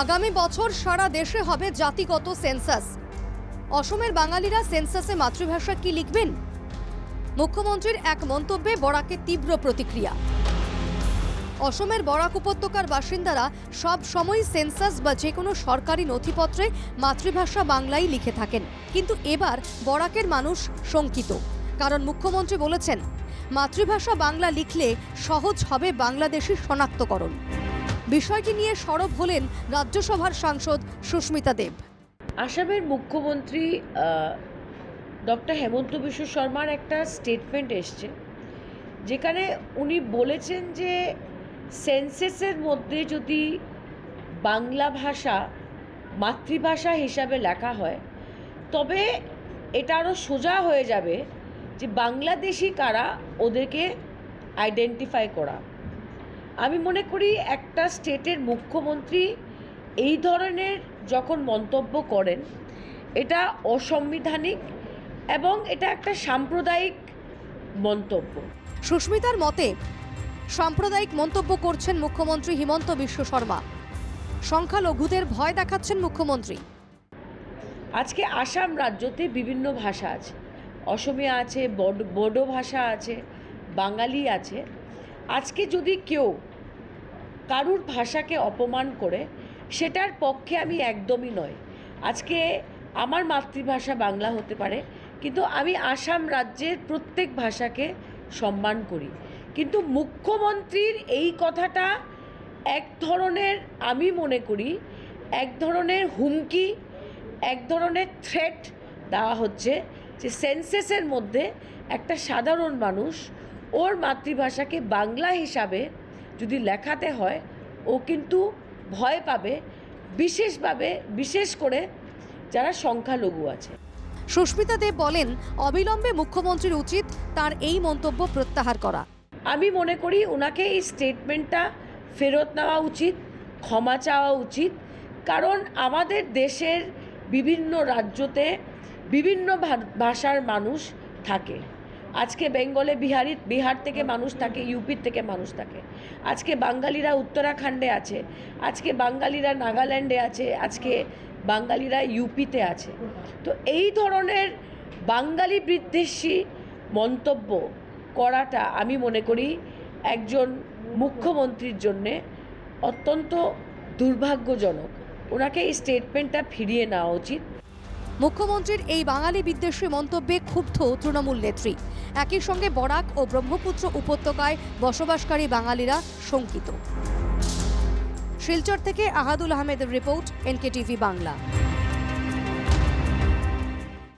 আগামী বছর সারা দেশে হবে জাতিগত সেন্সাস। অসমের বাঙালিরা সেন্সাসে মাতৃভাষা কি লিখবেন? মুখ্যমন্ত্রীর এক মন্তব্যে বরাকে তীব্র প্রতিক্রিয়া। অসমের বরাক উপত্যকার বাসিন্দারা সব সময় সেন্সাস বা যে কোনো সরকারি নথিপত্রে মাতৃভাষা বাংলাই লিখে থাকেন। কিন্তু এবার বরাকের মানুষ শঙ্কিত। কারণ মুখ্যমন্ত্রী বলেছেন, মাতৃভাষা বাংলা লিখলে সহজ হবে বাংলাদেশি শনাক্তকরণ। বিষয়টি নিয়ে সরব হলেন রাজ্যসভার সাংসদ সুস্মিতা দেব। আসামের মুখ্যমন্ত্রী ডক্টর হেমন্ত বিশ্ব শর্মার একটা স্টেটমেন্ট এসছে, যেখানে উনি বলেছেন যে সেন্সেসের মধ্যে যদি বাংলা ভাষা মাতৃভাষা হিসাবে লেখা হয়, তবে এটা আরও সোজা হয়ে যাবে যে বাংলাদেশি কারা ওদেরকে আইডেন্টিফাই করা। আমি মনে করি একটা স্টেটের মুখ্যমন্ত্রী এই ধরনের যখন মন্তব্য করেন এটা অসাংবিধানিক এবং এটা একটা সাম্প্রদায়িক মন্তব্য। সুস্মিতার মতে সাম্প্রদায়িক মন্তব্য করছেন মুখ্যমন্ত্রী হিমন্ত বিশ্ব শর্মা। সংখ্যালঘুদের ভয় দেখাচ্ছেন মুখ্যমন্ত্রী। আজকে আসাম রাজ্যতে বিভিন্ন ভাষা আছে। অসমিয়া আছে বড- বড়ো ভাষা আছে বাঙালি আছে। আজকে যদি কেউ কারুর ভাষাকে অপমান করে সেটার পক্ষে আমি একদমই নয় আজকে আমার মাতৃভাষা বাংলা হতে পারে, কিন্তু আমি আসাম রাজ্যের প্রত্যেক ভাষাকে সম্মান করি। কিন্তু মুখ্যমন্ত্রীর এই কথাটা এক ধরনের আমি মনে করি, এক ধরনের হুমকি, এক ধরনের থ্রেট দেওয়া হচ্ছে যে সেন্সেসের মধ্যে একটা সাধারণ মানুষ ওর মাতৃভাষাকে বাংলা হিসাবে যদি লেখাতে হয় ও কিন্তু ভয় পাবে বিশেষভাবে বিশেষ করে যারা সংখ্যালঘু আছে। সুস্মিতা দেব বলেন অবিলম্বে মুখ্যমন্ত্রীর উচিত তার এই মন্তব্য প্রত্যাহার করা। আমি মনে করি ওনাকে এই স্টেটমেন্টটা ফেরত নেওয়া উচিত ক্ষমা চাওয়া উচিত কারণ আমাদের দেশের বিভিন্ন রাজ্যতে বিভিন্ন ভাষার মানুষ থাকে। আজকে বেঙ্গলে বিহারি বিহার থেকে মানুষ থাকে ইউপির থেকে মানুষ থাকে। আজকে বাঙালিরা উত্তরাখণ্ডে আছে, আজকে বাঙালিরা নাগাল্যান্ডে আছে, আজকে বাঙালিরা ইউপিতে আছে। তো এই ধরনের বাঙালি বিদ্বেষী মন্তব্য করাটা আমি মনে করি একজন মুখ্যমন্ত্রীর জন্যে অত্যন্ত দুর্ভাগ্যজনক। ওনাকে এই স্টেটমেন্টটা ফিরিয়ে নেওয়া উচিত। মুখ্যমন্ত্রীর এই বাঙালি বিদ্বেষী মন্তব্যে ক্ষুব্ধ তৃণমূল নেত্রী। একই সঙ্গে বরাক ও ব্রহ্মপুত্র উপত্যকায় বসবাসকারী বাঙালিরা শঙ্কিত। শিলচর থেকে আহাদুল আহমেদের রিপোর্ট এনকে টিভি বাংলা।